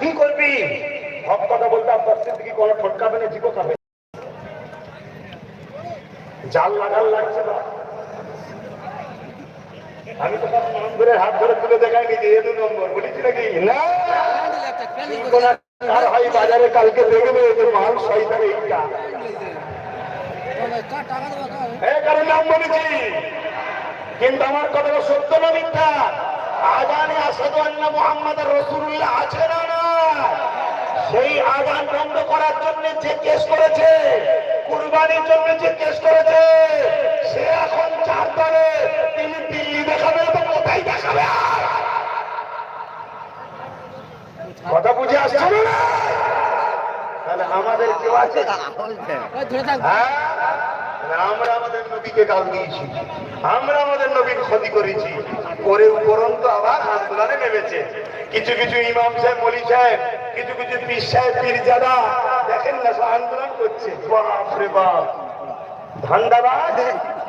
কি করবি? হক কথা বলতে সিদ্দিকি কোনো না জিকো খাবে জাল লাগাল লাগছে না হাত ধরে দেখাইনি যে দু নম্বর বলেছি। নাকি বাজারে কালকে কিন্তু আমার কথাটা সত্য না মিথ্যা? আজানে আসাদু আল্লাহ মোহাম্মদ রসুল্লাহ আছে না না সেই আজান বন্ধ করার জন্য যে কেস করেছে কুরবানির জন্য যে কেস করেছে সে এখন চার দলে তিনি দিল্লি দেখাবে তো কোথায় দেখাবে? কথা বুঝে আসছে না তাহলে আমাদের কেউ আছে? হ্যাঁ? আমরা আমাদের নবীর ক্ষতি করেছি। করে উপরন্ত আবার আন্দোলনে নেমেছে। কিছু কিছু ইমাম সাহেব, মলি সাহেব, কিছু কিছু পীর সাহেব, পীরজাদা, দেখেন না আন্দোলন করছে। বাপ রে বাপ। ধান্দাবাজ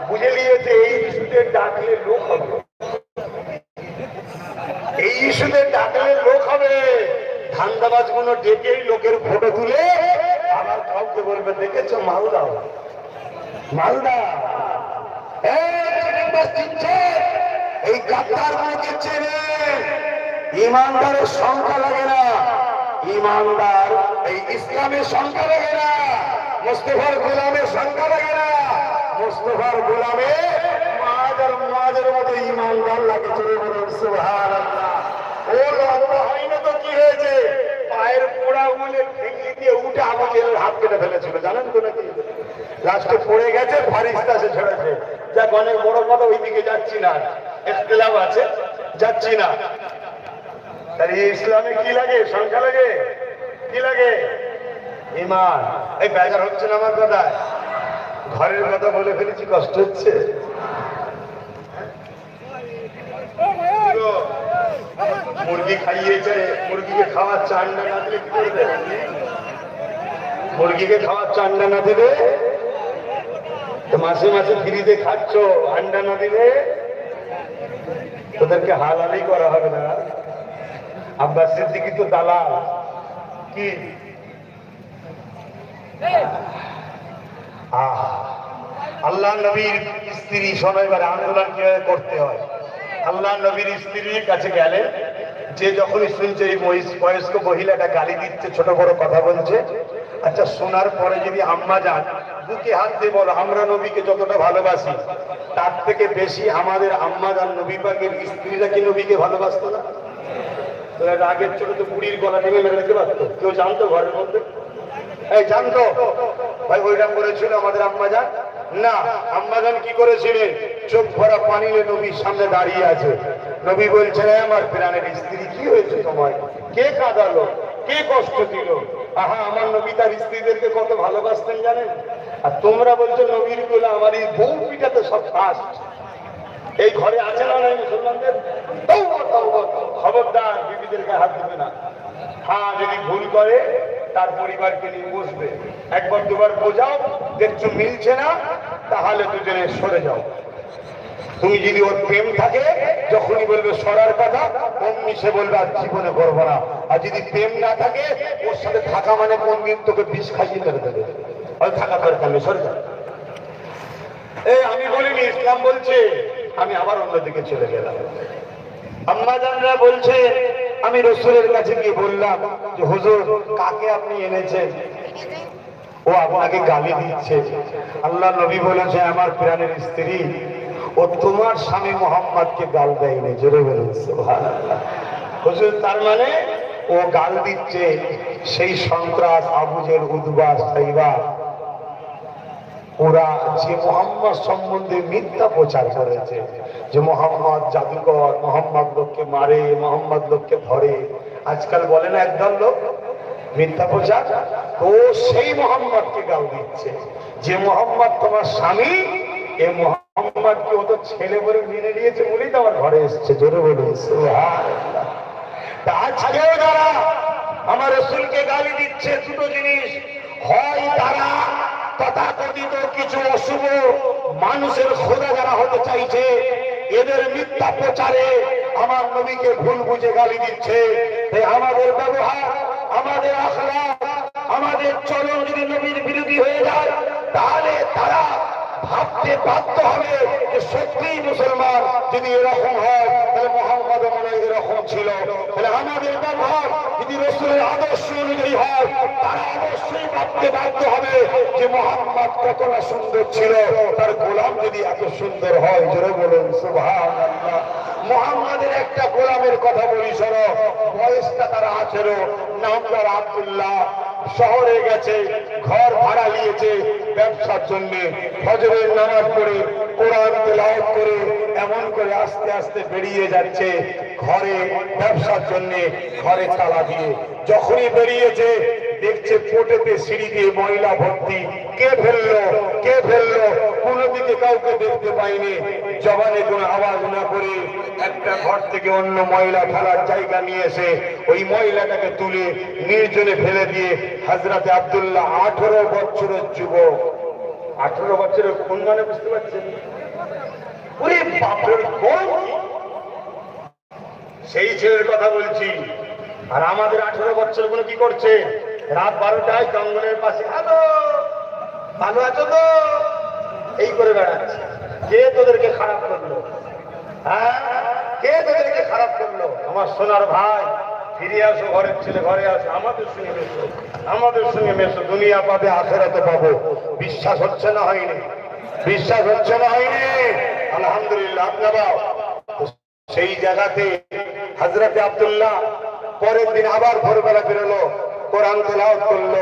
বুঝে নিয়েছে, এই ইস্যুতে ডাকলে লোক হবে। এই ইস্যুতে ডাকলে লোক হবে। ধান্দাবাজগুলো ডেকেই লোকের ফটো তুলে আবার কাউকে বলবে, দেখেছ মালদা মালদা। এই গাদ্দার গুলোকে চেনে। ইমানদারের সংখ্যা লাগে না। ইমানদার এই ইসলামের সংখ্যা লাগে না। মুস্তফার গোলামের সংখ্যা লাগে না। মুস্তফার গোলামে ও লম্বা হয় না তো কি হয়েছে? পায়ের পোড়া গুলে ঠেকিয়ে দিয়ে উঠে জেলের হাত কেটে ফেলেছিল। জানেন তো নাকি? লাস্টে পড়ে গেছে ফারিস্তা সে ছেড়েছে। যাক অনেক বড় কথা, ওইদিকে যাচ্ছি না। এখতলাফ আছে, যাচ্ছি না। তাহলে ইসলামে কি লাগে? সংখ্যা লাগে? কি লাগে? ইমান। এই বেজার হচ্ছে না আমার কথা? ঘরের কথা বলে ফেলেছি, কষ্ট হচ্ছে। মুরগি খাইয়েছে মুরগিকে খাওয়ার চান্ডা না দিলে মুরগিকে খাওয়ার চান্ডা না তো মাসে মাসে ফ্রিতে খাচ্ছ আন্ডা না দিলে তোদেরকে হালালি করা হবে না। আব্বাস সিদ্দিকি তো দালাল। কি? আল্লাহ নবীর স্ত্রী এবার আন্দোলন কীভাবে করতে হয়? আল্লাহ নবীর স্ত্রীর কাছে গেলে যে যখনই শুনছে এই বয়স- বয়স্ক মহিলাটা গালি দিচ্ছে, ছোট বড় কথা বলছে আচ্ছা শোনার পরে যদি আম্মা যান বুকে হাত দিয়ে বলো, আমরা নবীকে যতটা ভালোবাসি, তার থেকে বেশি আমাদের আম্মা যান নবী পাকের স্ত্রীরা কি নবীকে ভালোবাসত না? আগের ছোট তো বুড়ির গলা টেনে মেরে দিতে পারতো। কেউ জানতো ঘরের মধ্যে? এই, জানতো? ভাই ওইরকম করেছিল আমাদের আম্মাজান না আম্মাজান কি করেছিলেন? চোখ ভরা পানি নবীর সামনে দাঁড়িয়ে আছে। নবী বলছেন "এ আমার প্রাণের স্ত্রী, কি হয়েছে তোমার কে কাঁদালো? কে কষ্ট দিল? আহা, আমার নবী তার স্ত্রীদেরকে কত ভালোবাসতেন জানেন? আর তোমরা বলছো নবীরগুলো আমার এই বউ পিটাতে সব ফার্স্ট এই ঘরে আছে না নাই মুসলমানদের? খবরদার, বিবিদেরকে হাত দিবে না। হ্যাঁ যদি ভুল করে, তার পরিবারকে নিয়ে বসবে। একবার দুবার বোঝাও, দেখছ মিলছে না, তাহলে দুজনে সরে যাও। তুমি যদি ওর প্রেম থাকে, যখনই বলবে সরার কথা, অমনি সে বলবে, আর জীবনে করব না। আর যদি প্রেম না থাকে, ওর সাথে থাকা মানে কোন দিন তোকে বিষ খাইয়ে মেরে দেবে? ওই থাকা দরকার নেই, সরে যাও এই, আমি বলিনি, ইসলাম বলছে, আমি আবার অন্যদিকে চলে গেলাম। আম্মাজানরা বলছে, আমি রসুলের কাছে গিয়ে বললাম যে, হুজুর, কাকে আপনি এনেছেন? ও আপনাকে গালি দিচ্ছে। আল্লাহ নবী বলেছে, আমার প্রাণের স্ত্রী। ও তোমার স্বামী মোহাম্মদকে গাল দেয়নি, জোরে বলুন হুজুর, তার মানে ও গাল দিচ্ছে সেই সন্ত্রাস আবুজের উদ্বাস ওরা যে মোহাম্মদ সম্বন্ধে মিথ্যা প্রচার করেছে, যে মোহাম্মদ জাদুকর মোহাম্মদ লোককে মারে, মোহাম্মদ লোককে ধরে, আজকাল বলে না একদল লোক, মিথ্যা প্রচার? তো সেই মোহাম্মদকে গাল দিচ্ছে। যে মোহাম্মদ তোমার স্বামী এ মোহাম্মদকে ও তো ছেলে বলে মেনে নিয়েছে বলেই তো আমার ঘরে এসছে, জোরে আজকেও যারা আমার রসুলকে গালি দিচ্ছে দুটো জিনিস, হয় তারা তথাকথিত কিছু অশুভ মানুষের খোদা যারা হতে চাইছে, এদের মিথ্যা প্রচারে আমার নবীকে ভুল বুঝে গালি দিচ্ছে। আমাদের ব্যবহার, আমাদের আখলা আমাদের চলন বাধ্য হবে যে সত্যি মুসলমান যদি এরকম হয়, তাহলে মোহাম্মদ মনে এরকম ছিল। তাহলে আমাদের ব্যবহার যদি রসুলের আদর্শ অনুযায়ী হয়, তারা অবশ্যই ভাবতে বাধ্য হবে যে মোহাম্মদ কতটা সুন্দর ছিল। তার গোলাম যদি এত সুন্দর হয়, জোরে বলুন সুভান মোহাম্মদের একটা গোলামের কথা বলি, শোনো, বয়সটা তারা আঠেরো, নাম তার আবদুল্লাহ। শহরে গেছে, ঘর ভাড়া নিয়েছে ব্যবসার জন্য। ফজরের নামাজ পড়ে, কোরআন তেলাওয়াত করে, এমন করে আস্তে আস্তে বেরিয়ে যাচ্ছে। ঘরে ব্যবসার জন্য ঘরে তালা দিয়ে। যখনই বেরিয়েছে দেখছে পোটেতে সিঁড়ি দিয়ে ময়লা ভর্তি। কে ফেলল? কে ফেলল? কোনো দিকে কাউকে দেখতে পাইনি। জবানে কোনো আওয়াজ না করে একটা ঘর থেকে অন্য ময়লা ফেলার জায়গা নিয়ে এসে ওই ময়লাটাকে তুলে নির্জনে ফেলে দিয়ে হাজরাতে আব্দুল্লাহ আঠারো বছরের যুবক। আঠারো বছরের কোন মানে বুঝতে পারছেন? সেই ছেলের কথা বলছি। আর আমাদের আঠারো বছরগুলো কি করছে? রাত বারোটায় জঙ্গলের পাশে। হ্যালো ভালো আছো তো? এই করে বেড়াচ্ছে। কে তোদেরকে খারাপ করল? হ্যাঁ? কে তোদেরকে খারাপ করল? আমার সোনার ভাই, ফিরে আসো, ঘরের ছেলে ঘরে আসো, আমাদের সঙ্গে মেশো, আমাদের সঙ্গে মেশো, দুনিয়া পাবে, আখেরাতে পাবো। বিশ্বাস হচ্ছে না হয়নি। বিশ্বাস হচ্ছে না হয়নি। আলহামদুলিল্লাহ আপনারা সেই জায়গাতে হজরতে আব্দুল্লাহ পরের দিন আবার ভোরবেলা বেরোলো। কোরআন তেলাওয়াত করল,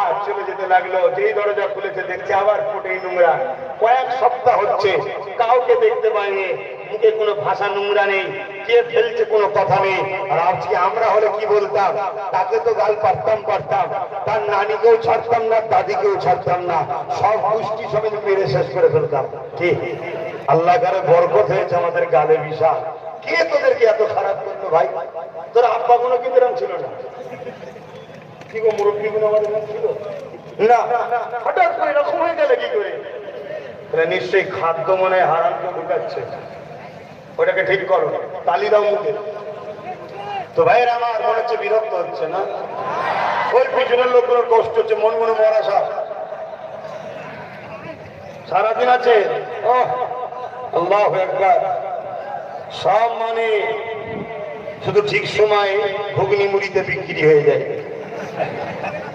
আর চলে যেতে লাগল। যেই দরজা খুলেছে, দেখছে আবার ফুটেই নোংরা। কয়েক সপ্তাহ হচ্ছে, কাউকে দেখতে পায়নি মুখে কোনো ভাষা নোংরা নেই, কে ফেলছে কোনো কথা নেই। আর আজকে আমরা হলে কি বলতাম? তাকে তো গাল পারতাম পারতাম। তার নানিকেও ছাড়তাম না, দাদিকেও ছাড়তাম না। সব গোষ্ঠী সমেত মেরে শেষ করে ফেলতাম। কি? আল্লাহ গারে বরকত হয়েছে আমাদের গালে বিশাল কে তোদেরকে এত খারাপ করতো ভাই? তোর আব্বা কোনো কি ছিল না? কি গো মুরব্বী গুলো আমাদের ছিল না, হঠাৎ করে এরকম হয়ে গেলে কি করে? তাহলে নিশ্চয়ই খাদ্য মনে হয় হারামকে ঢুকাচ্ছে ওটাকে ঠিক করো, তালি দাও মুখে। তো ভাইয়ের আমার মনে হচ্ছে বিরক্ত হচ্ছে, না? ওই পিছনের লোকগুলোর কষ্ট হচ্ছে, মন মনে মরা সব সারাদিন আছে আল্লাহ একবার সব মানে শুধু ঠিক সময় ঘুগনি মুড়িতে বিক্রি হয়ে যায়।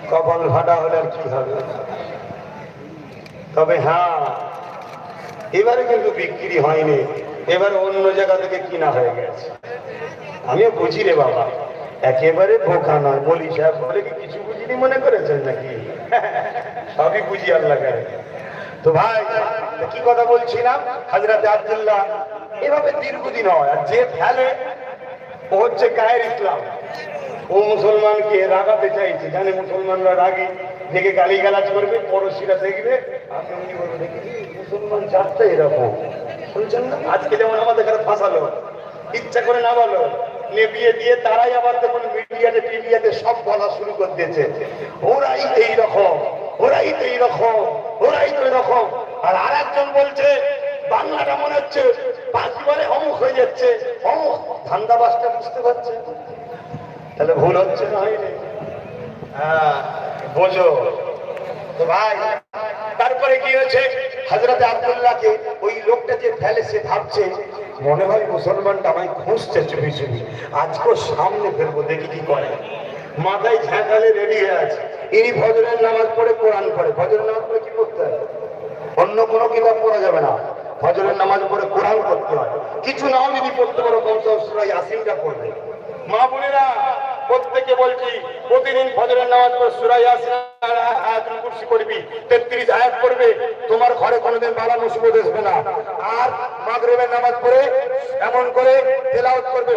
কপাল ফাটা হলে কি হবে? তবে হ্যাঁ এবারে কিন্তু বিক্রি হয়নি। এবার অন্য জায়গা থেকে কিনা হয়ে গেছে। আমিও বুঝি রে বাবা, একেবারে বোকা নয়। বলি, সাহেব কিছু বুঝিনি মনে করেছেন নাকি? সবই বুঝি আল্লাহ করে। তো ভাই, কি কথা বলছিলাম? হাজরাতে আব্দুল্লাহ, এভাবে দীর্ঘদিন হয়। আর যে ফেলে, ও হচ্ছে গায়ের ইসলাম। ও মুসলমানকে রাগাতে চাইছে। জানে মুসলমানরা রাগে, দেখে গালি গালাজ করবে, পড়োশিরা দেখবে। আপনি উনি বলবে দেখি মুসলমান জাতটা এরকম। শুনছেন না, আজকে যেমন আমাদের এখানে ফাঁসালো, ইচ্ছা করে না বলো, নিয়ে বিয়ে দিয়ে তারাই আবার দেখুন মিডিয়াতে টিভিয়াতে সব বলা শুরু করে দিয়েছে। ওরাই তো এইরকম, ওরাই তো এইরকম, ওরাই তো এরকম। আর আর একজন বলছে, বাংলাটা মনে হচ্ছে, পাঁচবারে অমুক হয়ে যাচ্ছে, অমুক ধান্দাবাসটা বুঝতে পারছে তাহলে ভুল হচ্ছে। হ্যাঁ বোঝো। তো ভাই, তারপরে কি হয়েছে? হাজরতে আব্দুল্লাহকে ওই লোকটা যে ফেলে, সে ভাবছে, মনে হয় মুসলমানটা আমায় খুঁজছে চুপি চুপি। আজকে সামনে ফেলব দেখি কি করে। মাথায় ঝাঁকালে রেডি হয়ে আছে। ইনি ফজরের নামাজ পড়ে কোরআন পড়ে। ফজরের নামাজ পড়ে কি করতে হয়? অন্য কোনো কিতাব পড়া যাবে না। ফজরের নামাজ পড়ে কোরআন পড়তে হয়। কিছু নাও যদি পড়তে পারো কমসম সুরাই আসিমটা পড়বে। মা বোনেরা, প্রত্যেকে বলছি, প্রতিদিন ফজরের নামাজ পড়ে সুরাই আয়াতুল তোমার ঘরে কোনোদিন বালা আসবে না। আর নামাজ পড়ে এমন করে করবে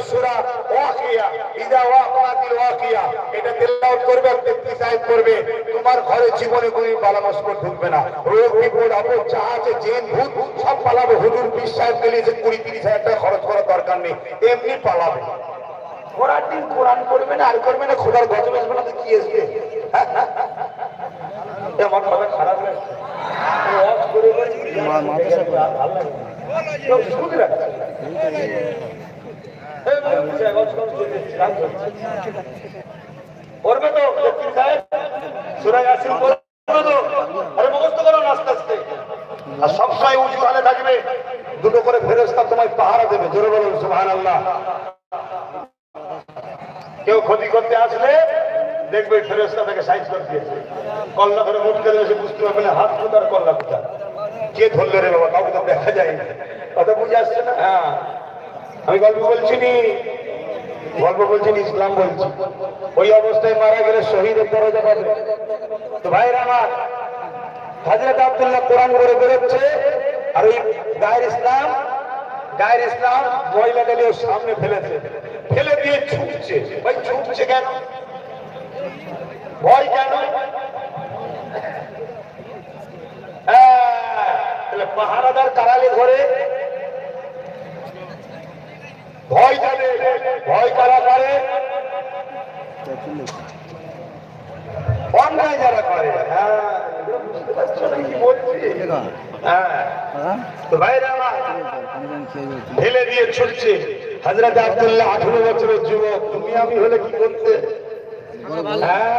এটা করবে আর 33 আয়াত করবে তোমার ঘরে জীবনে কোনো বালা মুসিবত ঢুকবে না। রোগ বিপদ, আপদ, যা আছে, জিন, ভূত, সব পালাবে। হুজুর বিশ সাহেব গেলিয়েছে কুড়ি তিরিশ হাজার টাকা খরচ করার দরকার নেই। এমনি পালাবে। কোরআন দিন কোরআন করবে না আর করবে না খোদার গজব আসবে না কি আসবে? আমার খারাপ তো তো। আরে মুখস্থ করো আস্তে আস্তে। আর সবসময় উঁচু হালে থাকবে। দুটো করে ফেরেস্তা তোমায় পাহারা দেবে। জোরে বলুন সুবহান আল্লাহ কেউ ক্ষতি করতে আসলে দেখবে ফেরেস্তা তাকে সাইজ করে দিয়েছে। কল্লা করে মুটকে দিলে সে বুঝতে পারবে না হাত কোথার কল্লা কোথার কে ধরলে রে বাবা কাউকে তো দেখা যায় কথা বুঝে আসছে না? হ্যাঁ। আমি গল্প বলছি নি? গল্প বলছি নি, ইসলাম বলছি। ওই অবস্থায় মারা গেলে শহীদের দরজা পাবে তো ভাইরা আমার হাজরত আব্দুল্লাহ কোরআন করে বেরোচ্ছে আর ওই গায়ের ইসলাম গায়ের ইসলাম মহিলাকে সামনে ফেলেছে। ফেলে দিয়ে ছুটছে। ভাই ছুটছে কেন? ভয় কেন? হ্যাঁ, পাহারাদার কারালে ঘরে ভয় যাবে ভয় কারা করে? অন্যায় যারা করে। হ্যাঁ বুঝতে পারছ না হ্যাঁ। তো ভাইরা ঢেলে দিয়ে ছুটছে। হাজরত আব্দুল্লাহ আঠারো বছরের যুবক, তুমি আমি হলে কি করতে? হ্যাঁ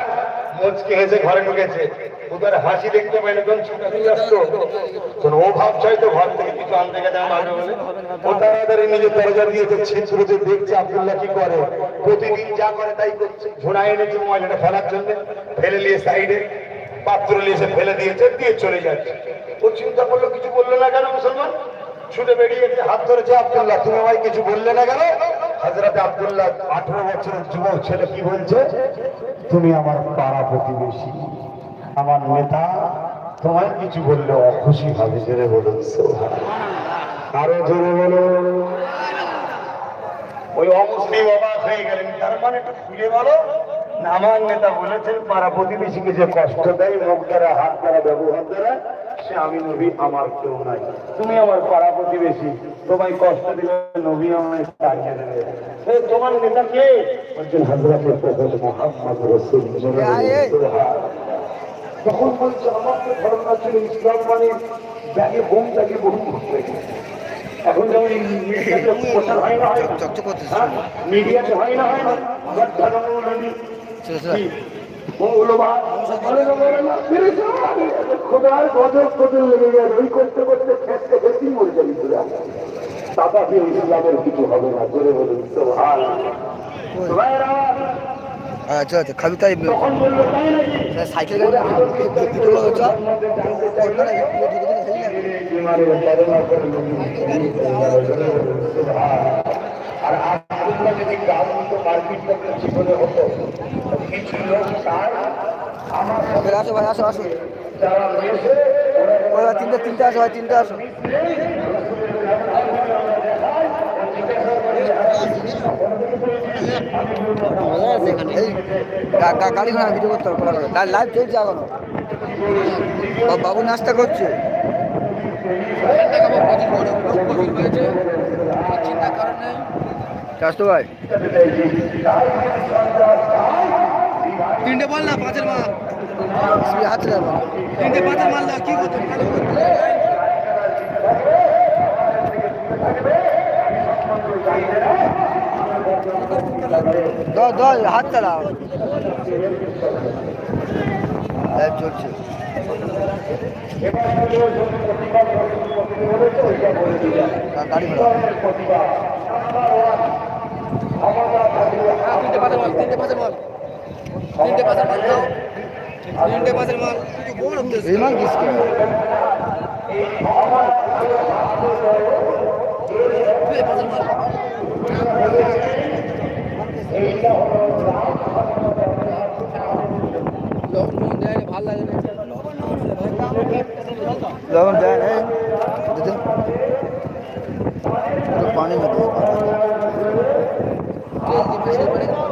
মুচকে হেসে ঘরে ঢুকেছে। ওদের হাসি দেখতে পাইলে কোন ছুটে নিয়ে আসতো। কোন ও তো ঘর থেকে কিছু আনতে গেছে আমার ও তাড়াতাড়ি নিজের দরজা দিয়েছে ছিদ্রতে দেখছে আব্দুল্লাহ কি করে। প্রতিদিন যা করে তাই করছে। ঝোড়া এনেছে ময়লাটা ফেলার জন্য। ফেলে নিয়ে সাইডে, পাত্র নিয়ে এসে ফেলে দিয়েছে, দিয়ে চলে যাচ্ছে। ও চিন্তা করল, কিছু বলল না কেন মুসলমান? ছুটে বেরিয়ে গিয়ে হাত ধরেছে আব্দুল্লাহ। তুমি আমায় কিছু বললে না কেন? হাজরাতে আব্দুল্লাহ আঠারো বছরের যুবক ছেলে কি বলছে? তুমি আমার পাড়া প্রতিবেশী। আমার নেতা। তোমায় কিছু বললে অখুশি হবে। জোরে বলুন। আরও জোরে বলুন। ওই অমুসলিম অবাক হয়ে গেলেন। তার মানে একটু খুলে বলো। আমার নেতা বলেছেন পাড়া প্রতিবেশীকে যে কষ্ট দেয় মুখ দ্বারা হাত দ্বারা ব্যবহার দ্বারা সে আমি নবী আমার কেউ নাই। তুমি আমার পাড়া প্রতিবেশী তোমায় কষ্ট দিলে নবী আমায় তাড়িয়ে দেবে। তোমার নেতা কে? বলছেন হাজরাতে প্রফেসর মোহাম্মদ রসুল। তখন বলছে আমার তো ধারণা ছিল ইসলাম মানে ব্যাগে বোম ব্যাগে বহু এখন যেমন মিডিয়াতে হয় না হয় না? হ্যাঁ? মিডিয়াতে হয় না হয় না। খোদার গজব কদর লেগে যাবে ওই করতে করতে খেতে খেতেই মরে যাবি তোরা তাতে ইসলামের কিছু হবে না জোরে বলুন সোহান আচ্ছা আচ্ছা খাবি তাই সাইকেল আর আজকে যদি মারপিট করতে জীবনে হতো কিছু লোক আমার আসো ভাই আসো আসো। যারা ভাই তিনটে তিনটে আসো ভাই তিনটে গাড়ি ঘোড়া ভিডিও করতে হবে লাইভ চলছে এখনও। বাবু নাস্তা করছে। চারশো ভাই। তিনটে বল না পাঁচের মাল। হাত তিনটে পাঁচের মাল না কি করতে হাত চালাও। চলছে। গা- গাড়ি তিনটে পাঁচের মাল তিনটে পাঁচের মাল তিনটে পাঁচের মাল দাও তিনটে পাঁচের মাল তুই বড় উদ্দেশ্য বিমান কিসকে পাঁচের মাল লবণ টবণ দেয় না, ভালো লাগে না লবণ দেয় না দিদি পানি মধ্যে তেল দিবে সেই পানি খাও।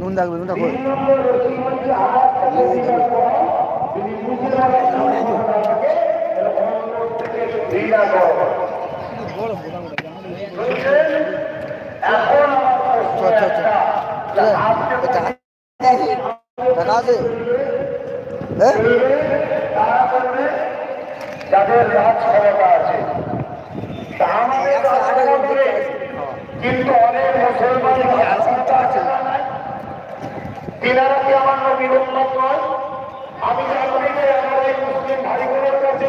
নুন থাকবে নুন থাকবে আচ্ছা আচ্ছা টাকা আছে হ্যাঁ যাদের রাজ ক্ষমতা আছে? কিন্তু অনেক মুসলমান আছে? তিনারা কি আমার নবীর উন্নত নয় আমি জানি আমার এই মুসলিম ভাইগুলোর কাছে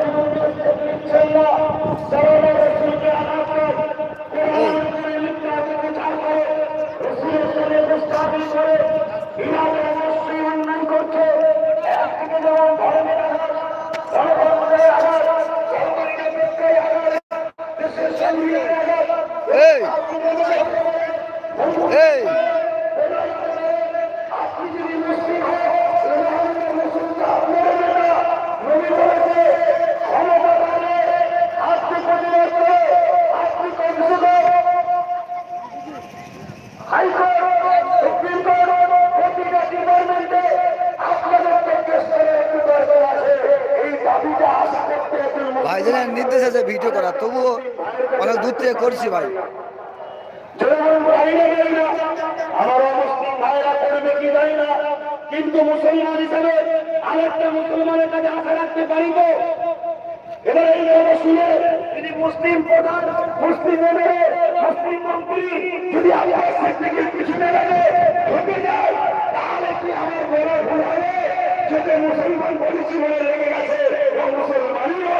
নির্দেশ আছে ভিডিও করার তবুও অনেক দূর থেকে করছি ভাই। কিন্তু মুসলমান হিসেবে আরেকটা মুসলমানের কাছে আশা রাখতে পারি তো। এবার এই কথা শুনে যদি মুসলিম প্রধান, মুসলিম এমএলএ, মুসলিম মন্ত্রী যদি আল্লাহ থেকে পিছনে লাগে, ঢুকে যায়, তাহলে কি আমার বড় ভুল হবে? যদি মুসলমান বলেছি বলে লেগে গেছে নয়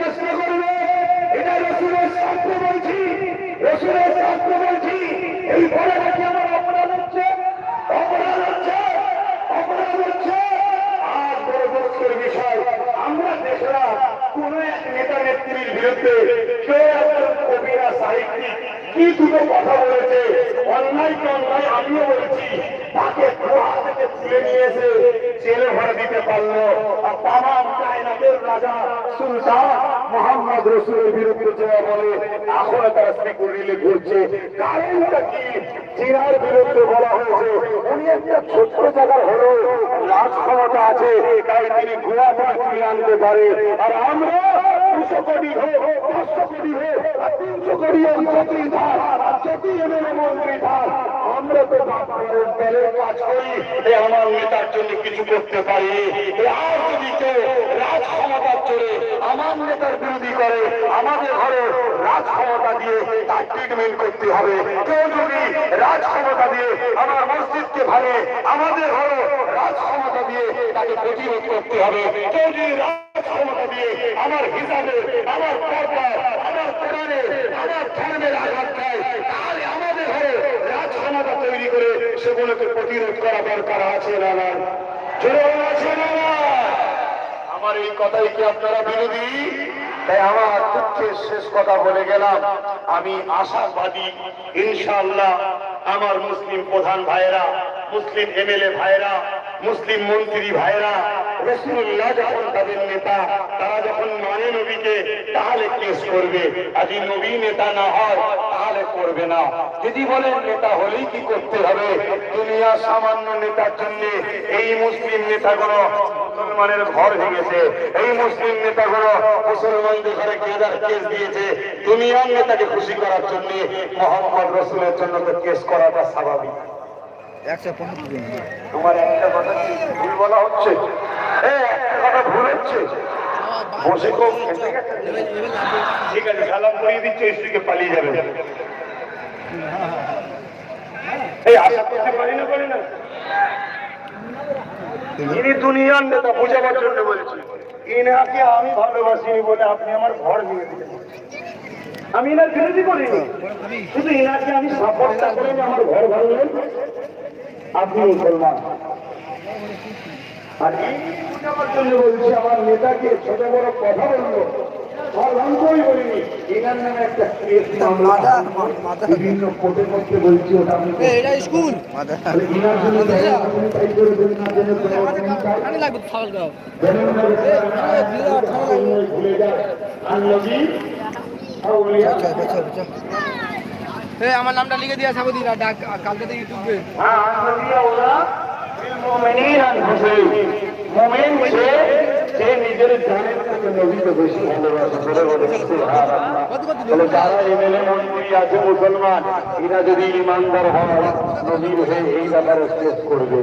চেষ্টা করবে। এটা রসুলের শাস্ত্র বলছি। রসুলের শাস্ত্র বলছি। এই বলে নাকি আমার অপরাধ হচ্ছে? অপরাধ হচ্ছে? অপরাধ হচ্ছে? আর বড় বিষয়, আমরা দেশরা কোন এক নেতা নেত্রীর বিরুদ্ধে কেউ একজন কবিরা, সাহিত্যিক কি দুটো কথা বলেছে? অন্যায়কে অন্যায়, আমিও বলেছি। তাকে থেকে তুলে নিয়ে এসে জেলে ভরে দিতে পারল। আর তামাম কায়নাতের রাজা সুলতান মোহাম্মদ রসুলের বিরুদ্ধে যাওয়া বলে এখন তারা সিকিউরিটি ঘুরছে। কারণটা কি? চীনার বিরুদ্ধে বলা হয়েছে, উনি একটা ছোট্ট জায়গার হলো রাজ ক্ষমতা আছে, তাই তিনি গোয়া থেকে তুলে আনতে পারে। আর আমরা দুশো কোটি হোক, পাঁচশো কোটি হোক, আর তিনশো কোটি হোক ধার আর যতই এমএলএ মন্ত্রী আমরা তো দলের কাজ করি এ আমার নেতার জন্য কিছু করতে পারি। আর যদি কেউ রাজ ক্ষমতার চলে আমার নেতার বিরোধী করে, আমাদের ঘরে রাজ ক্ষমতা দিয়ে তার ট্রিটমেন্ট করতে হবে। কেউ যদি রাজ ক্ষমতা দিয়ে আমার মসজিদকে ভাঙে, আমাদের ঘরে রাজ ক্ষমতা দিয়ে তাকে প্রতিরোধ করতে হবে। কেউ যদি ক্ষমতা দিয়ে আমার হিসাবে, আমার পর্দা আমার কোরআনে, আমার ধর্মের আঘাত দেয়। তাহলে আমাদের ঘরে তৈরি করে সেগুলোকে প্রতিরোধ করা দরকার আছে? আমার এই কথাই কি আপনারা বিরোধী? তাই আমার দুঃখের শেষ কথা বলে গেলাম। আমি আশাবাদী, ইনশাআল্লাহ, আমার মুসলিম প্রধান ভাইয়েরা, মুসলিম এমএলএ ভাইয়েরা, মুসলিম মন্ত্রী ভাইয়েরা রসুল্লাহ যখন তাদের নেতা, তারা যখন মানে নবীকে, তাহলে কেস করবে। আর নবী নেতা না হয়, তাহলে করবে না। যদি বলেন নেতা হলেই কি করতে হবে? দুনিয়া সামান্য নেতার জন্য এই মুসলিম নেতাগুলো মুসলমানের ঘর ভেঙেছে। এই মুসলিম নেতাগুলো মুসলমানদের ঘরে গেদার কেস দিয়েছে? দুনিয়ার নেতাকে খুশি করার জন্য মোহাম্মদ রসুলের জন্য তো কেস করাটা স্বাভাবিক। একশো জন। তোমার একটা কথা ভুল বলা হচ্ছে? হ্যাঁ একটা কথা ভুল হচ্ছে। বসে খুব ঠিক আছে সালাম করিয়ে দিচ্ছে স্ত্রীকে পালিয়ে যাবে। এই আশা করতে পারি না পারি না। ইনি দুনিয়ার নেতা বোঝাবার জন্য বলছি। ইনাকে আমি ভালোবাসিনি বলে আপনি আমার ঘর ভেঙে দিলেন। আমি এনার বিরোধী করিনি। শুধু এনাকে আমি সাপোর্টটা করে আমার ঘর ভাঙলেন। আপনি মুসলমান আর এই বুঝাবার জন্য বলছি আমার নেতাকে ছোট বড় কথা মাথা বিভিন্ন কোর্টের মধ্যে বলছি ওটা আমি এটা স্কুল ভুলে যায় আচ্ছা আচ্ছা আচ্ছা আমার নামটা লিখে দিয়ে আসব দিন ডাক কালকে থেকে ইউটিউবে হ্যাঁ সে নিজের জানের থেকে নবীকে বেশি ভালোবাসে। বলে বলে তাহলে যারা এমএলএ মন্ত্রী আছে মুসলমান এরা যদি ইমানদার হয় নবীর হয়ে এই ব্যাপারে স্টেজ করবে।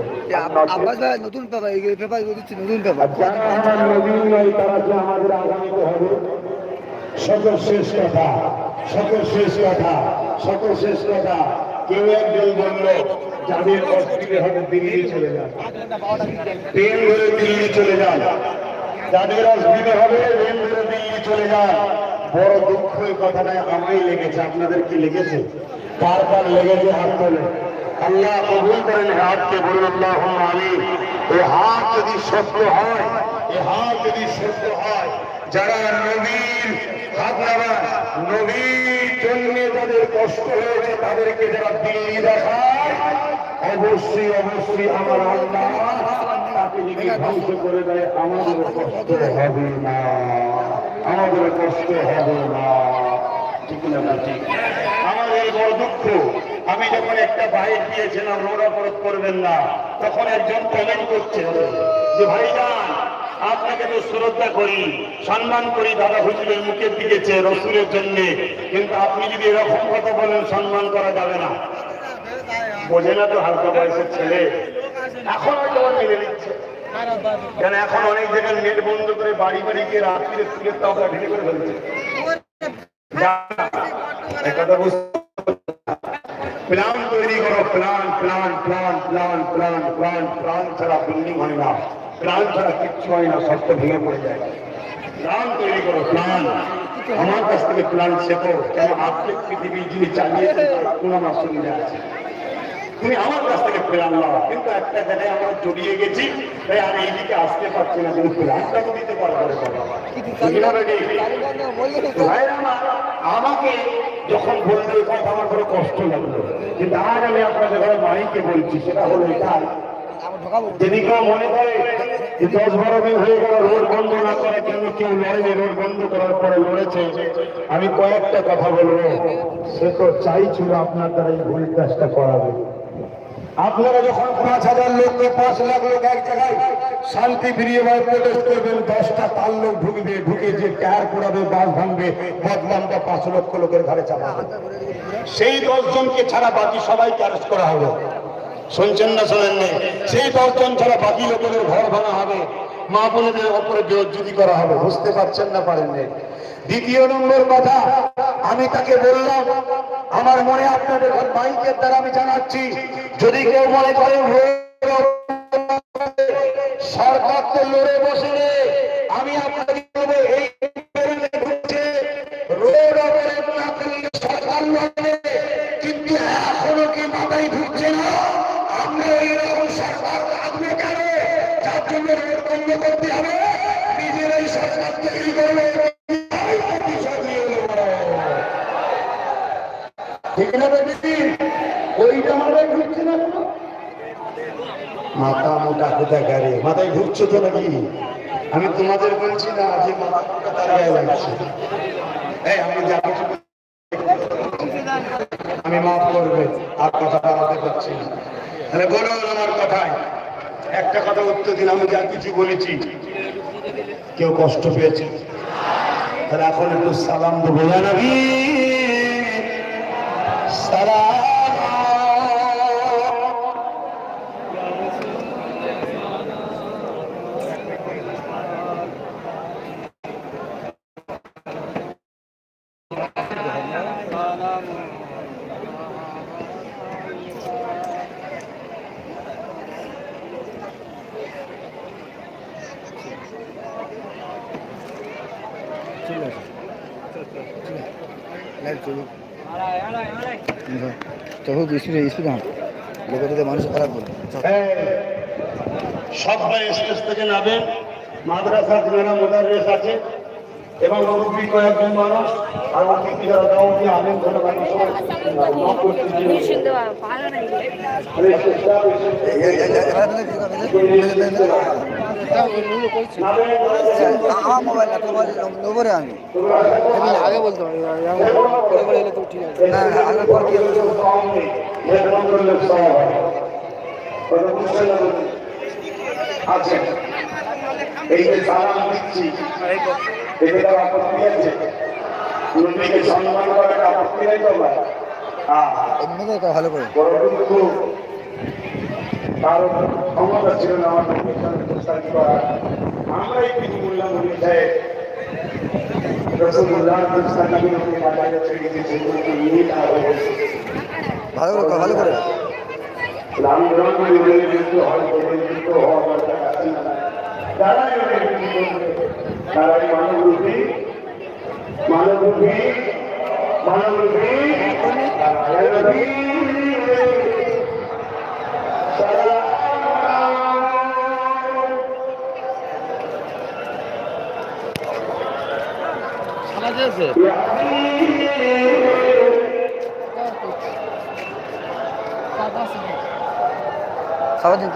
নতুন পেপার পেপার নতুন পেপার আর যারা আমার নবীন নয় তারা যে আমাদের আগামীতে হবে সকল শেষ কথা সকল শেষ কথা। কথা কেউ একজন বলল যাদের অসুবিধে হবে, দিল্লি চলে যান। ট্রেন ধরে দিল্লি চলে যান। যাদের অসুবিধা হবে, ট্রেন ধরে দিল্লি চলে যান। বড় দুঃখ এই কথাটা আমায় লেগেছে। আপনাদের কি লেগেছে? কার লেগেছে হাত তোলে? আল্লাহ কবুল করেন হাতকে, বলুন আল্লাহ আমি এই হাত যদি সত্য হয়, এই হাত যদি সত্য হয়, যারা নবীর হাত নামা নবীর জন্য যাদের কষ্ট হয়েছে তাদেরকে যারা দিল্লি দেখায় অবশ্যই অবশ্যই আমার আল্লাহ তাকে যদি ধ্বংস করে দেয় আমাদের কষ্ট হবে না। আমাদের কষ্ট হবে না। ঠিক না ঠিক। আমাদের বড় দুঃখ আমি যখন একটা বাইক দিয়েছিলাম রোড অপরাধ করবেন না তখন একজন কমেন্ট করছে যে ভাইজান আপনাকে তো শ্রদ্ধা করি, সম্মান করি, দাদা হুজুরের মুখের দিকেছে রসুলের জন্য। কিন্তু আপনি যদি এরকম কথা বলেন, সম্মান করা যাবে না। বোঝে না তো হালকা বয়সের ছেলে। এখন হয়তো মেনে নিচ্ছে। কেন এখন অনেক জায়গায় নেট বন্ধ করে বাড়ি বাড়ি গিয়ে রাত্রিরে তুলে তাওটা ঢেলে করে ফেলছে। কথা বুঝতে প্ল্যান তৈরি করো, plan plan plan plan plan plan plan ছাড়া বিল্ডিং হয় না। প্ল্যান ছাড়া কিচ্ছু হয় না, সব তো ভেঙে পড়ে যায়। প্ল্যান তৈরি করো প্ল্যান আমার কাছ থেকে প্ল্যান শেখো, কেন আপনি পৃথিবী যিনি চালিয়েছেন কোন আমার সুবিধা আছে। তুমি আমার কাছ থেকে প্ল্যান নাও, কিন্তু একটা জায়গায় আমরা জড়িয়ে গেছি, তাই আমি এইদিকে আসতে পারছি না, তুমি প্ল্যানটা তো দিতে পারব আমাকে যখন বলল কথা আমার কোনো কষ্ট লাগল। কিন্তু আজ আমি আপনাদের ঘরে মাইকে বলছি, সেটা হলো যদি আমি কয়েকটা কথা বলব। সে তো চাইছিল আপনার দ্বারা এই ভুল কাজটা করাবে। আপনারা যখন পাঁচ হাজার লোককে পাঁচ লাখ লোক এক জায়গায় শান্তি ফিরিয়ে ভাই প্রোটেস্ট করবেন, দশটা তার লোক ঢুকবে, ঢুকে যে টায়ার পোড়াবে, বাস ভাঙবে, বদনামটা পাঁচ লক্ষ লোকের ঘরে চাপাবে সেই দশজনকে ছাড়া বাকি সবাইকে অ্যারেস্ট করা হবে। শুনছেন না শোনেন না সেই দশজন ছাড়া বাকি লোকেদের ঘর ভাঙা হবে। মা বোনেদের ওপরে বেজ্জুতি করা হবে। বুঝতে পারছেন না পারেন না দ্বিতীয় নম্বর কথা, আমি তাকে বললাম, আমার মনে আপনাদের মাইকের দ্বারা আমি জানাচ্ছি, যদি কেউ মনে করেন সরকার তো লড়ে বসে আমি আপনাকে সরকার কিন্তু এখনও কি মাথায় ঢুকছে না? মাথা মোটা কোথায় গাড়ি? মাথায় ঢুকছো তো নাকি? আমি তোমাদের বলছি না, যা আমি মাফ করবে, আর কথা বাড়াতে পারছি না। তাহলে বলুন আমার কথায়, একটা কথা উত্তর দিন, আমি যা কিছু বলেছি। কেউ কষ্ট পেয়েছে। তাহলে এখন একটু সালাম দেবো। সালাম ঠিক আছে লাইভ চলুক তবু স্পিডে স্পিডে হাঁটো মানুষ খারাপ বলে সবাই স্টেজ থেকে নামেন মাদ্রাসার যারা মোদারেস আছে এবং মুরব্বী কয়েকজন মানুষ আর অতিথি যারা দাওয়াতি ধরে দিয়ে ভালো নাই আমার মোবাইল তোমার নেব রে আমি আগে বলতে ঠিক আছে না ভালো করে তার ক্ষমতা ছিল না আমার নবীর সঙ্গে প্রস্তাব করা আমরাই কিছু তা হয়ে ভালো করে ভালো করে। আমি গ্রহণ করি ওদের বিরুদ্ধে হয় ওদের বিরুদ্ধে হওয়া দরকার আছে না তারাই ওদের বিরুদ্ধে করবে তারাই মানবরূপী মানবরূপী মানবরূপী দিয়েছে সারাদিন